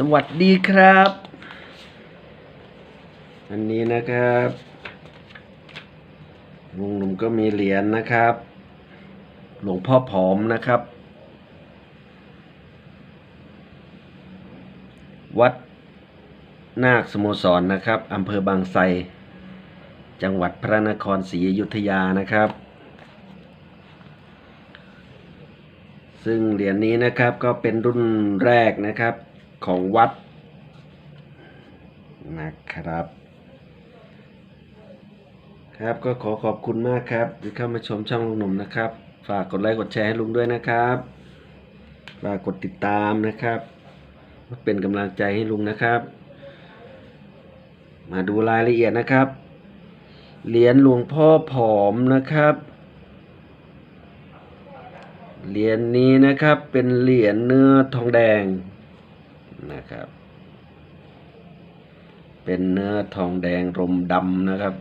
สวัสดีครับ อันนี้นะครับลุงหนุ่มก็มีเหรียญนะครับ หลวงพ่อผอมนะครับ วัดนาคสโมสรนะครับอำเภอบางไทรจังหวัดพระนครศรีอยุธยานะครับ ซึ่งเหรียญนี้นะครับก็เป็นรุ่นแรกนะครับ ของวัดนะครับ ครับก็ขอขอบคุณมากครับที่เข้ามาชมช่องลุงหนุ่มนะครับ ฝากกดไลค์กดแชร์ให้ลุงด้วยนะครับฝากกดติดตามนะครับเพื่อเป็นกำลังใจให้ลุงนะครับ มาดูรายละเอียดนะครับเหรียญหลวงพ่อผอมนะครับเหรียญนี้นะครับเป็นเหรียญเนื้อทองแดง นะครับ เป็นเนื้อทองแดงรมดำนะครับ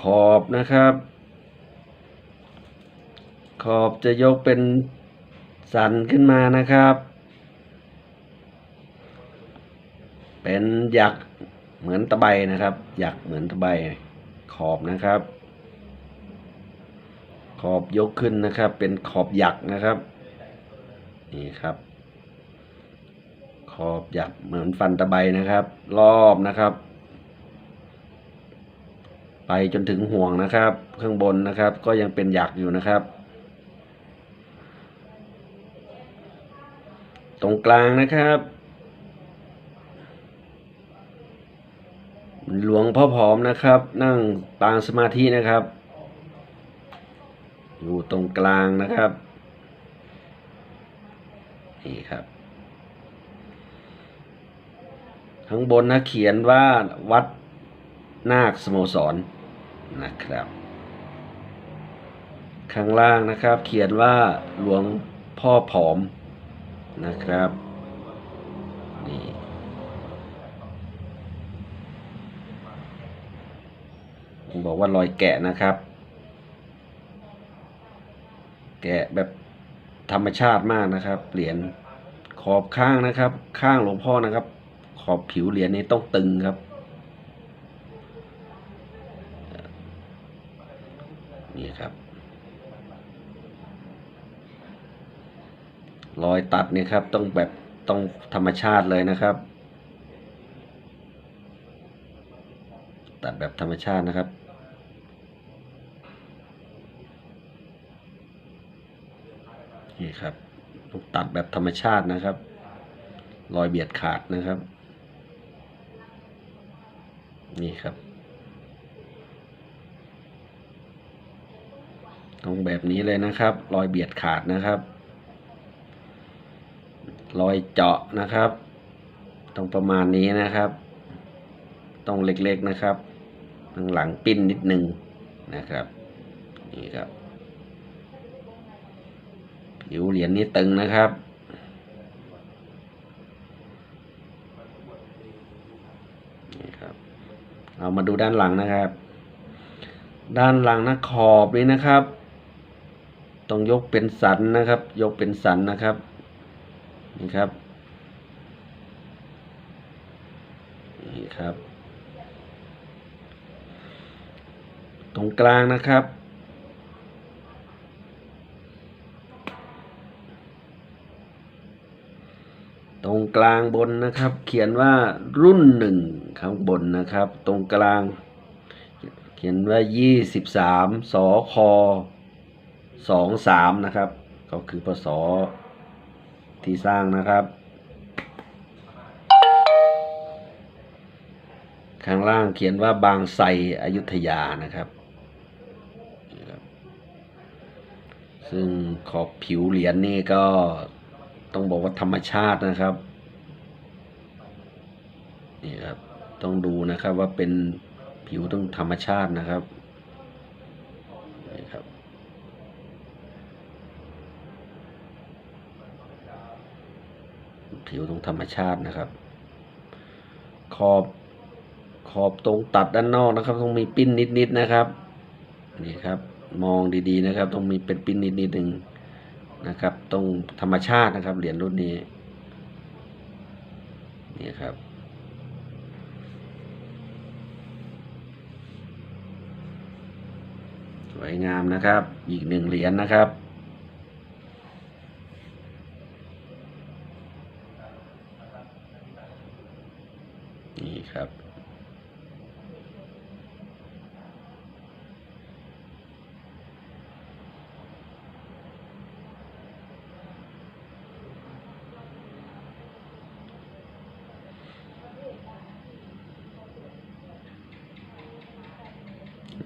ขอบนะครับ ขอบจะยกเป็นสันขึ้นมานะครับ เป็นหยักเหมือนตะไบนะครับ หยักเหมือนตะไบ ขอบนะครับ ขอบยกขึ้นนะครับ เป็นขอบหยักนะครับ นี่ครับ ขอบหยักเหมือนฟันตะไบนะครับ รอบนะครับ ไปจนถึงห่วงนะครับ ข้างบนนะครับ ก็ยังเป็นหยักอยู่นะครับตรงกลางนะครับ หลวงพ่อผอมนะครับ นั่งปางสมาธินะครับ อยู่ตรงกลางนะครับ นี่ครับ ข้างบนนะเขียนว่าวัดนาคสโมสรนะครับ ข้างล่างนะครับ เขียนว่าหลวงพ่อผอมนะครับ บอกว่ารอยแกะนะครับ แกะแบบธรรมชาติมากนะครับ เหรียญขอบข้างนะครับ ข้างหลวงพ่อนะครับ ขอบผิวเหรียญนี้ต้องตึงครับ นี่ครับ รอยตัดเนี่ยครับ ต้องแบบต้องธรรมชาติเลยนะครับ ตัดแบบธรรมชาตินะครับ นี่ครับต้องตัดแบบธรรมชาตินะครับ รอยเบียดขาดนะครับ นี่ครับตรงแบบนี้เลยนะครับ รอยเบียดขาดนะครับ รอยเจาะนะครับ ตรงประมาณนี้นะครับ ตรงเล็กๆนะครับ ข้างหลังปิ้นนิดนึงนะครับ นี่ครับ ผิวเหรียญนี้ตึงนะครับ นี่ครับ เรามาดูด้านหลังนะครับ ด้านหลังนะขอบนี้นะครับ ต้องยกเป็นสันนะครับ ยกเป็นสันนะครับ นี่ครับ นี่ครับ ตรงกลางนะครับ ตรง กลางบนนะครับ เขียนว่ารุ่นหนึ่งข้างบนนะครับ ตรงกลาง เขียนว่ายี่สิบสามสอคอสองสามนะครับ ก็คือพศที่สร้างนะครับ ข้างล่างเขียนว่าบางไทรอยุธยานะครับนี่ครับซึ่งขอบผิวเหรียญนี่ก็ต้องบอกว่าธรรมชาตินะครับ นี่ครับ ต้องดูนะครับว่าเป็นผิวต้องธรรมชาตินะครับนี่ครับผิวตรงธรรมชาตินะครับ ขอบขอบตรงตัดด้านนอกนะครับ ต้องมีปิ้นนิดๆนะครับนี่ครับมองดีๆนะครับ ต้องมีเป็นปิ้นนิดนิดหนึ่งนะครับ ต้องธรรมชาตินะครับเหรียญรุ่นนี้นี่ครับ วยงามนะครับ อีกหนึ่งเหรียญนะครับ นี่ครับ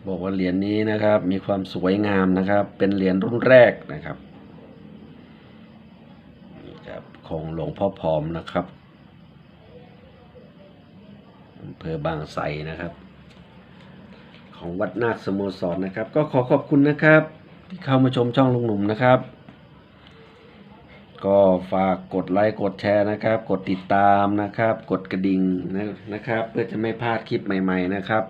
บอกว่าเหรียญนี้นะครับ มีความสวยงามนะครับ เป็นเหรียญรุ่นแรกนะครับนี่ครับของหลวงพ่อผอมนะครับอำเภอบางไทรนะครับ ของวัดนาคสโมสรนะครับ ก็ขอขอบคุณนะครับ ที่เข้ามาชมช่องลุงหนุ่มนะครับ ก็ฝากกดไลค์กดแชร์นะครับ กดติดตามนะครับ กดกระดิ่งนะนะครับ เพื่อจะไม่พลาดคลิปใหม่ ๆ นะครับ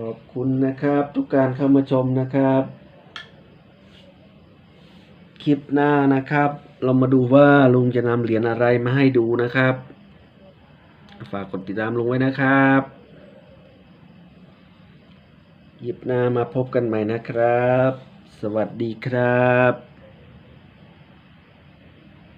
ขอบคุณนะครับ ทุกการเข้ามาชมนะครับ คลิปหน้านะครับ เรามาดูว่าลุงจะนำเหรียญอะไรมาให้ดูนะครับ ฝากกดติดตามลุงไว้นะครับหยิบหน้ามาพบกันใหม่นะครับ สวัสดีครับ